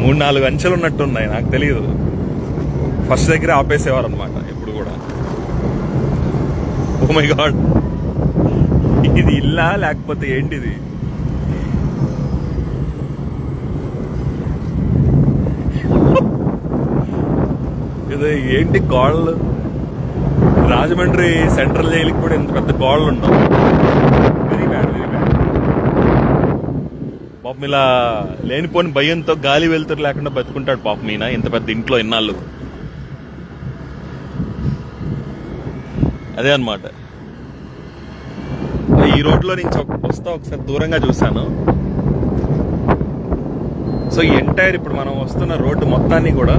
మూడు నాలుగు అంచెలు ఉన్నట్టున్నాయి నాకు తెలియదు ఫస్ట్ దగ్గర ఆపేసేవారు అనమాట ఎప్పుడు కూడా. ఓ మై గాడ్ ఇది ఇల్లా లేకపోతే ఏంటిది? ఇది ఏంటి గోడలు రాజమండ్రి సెంట్రల్ జైలుకి కూడా ఇంత పెద్ద గోడలు ఉండవు పాపం ఇలా లేనిపోని భయంతో గాలి వెళ్తురు లేకుండా బతుకుంటాడు పాపం ఈయన. ఇంత పెద్ద ఇంట్లో ఇన్నాళ్ళు. అదే అన్నమాట. ఈ రోడ్లో నుంచి ఒక- వస్తా ఒకసారి దూరంగా చూశాను. సో ఎంటైర్ ఇప్పుడు మనం వస్తున్న రోడ్డు మొత్తాన్ని కూడా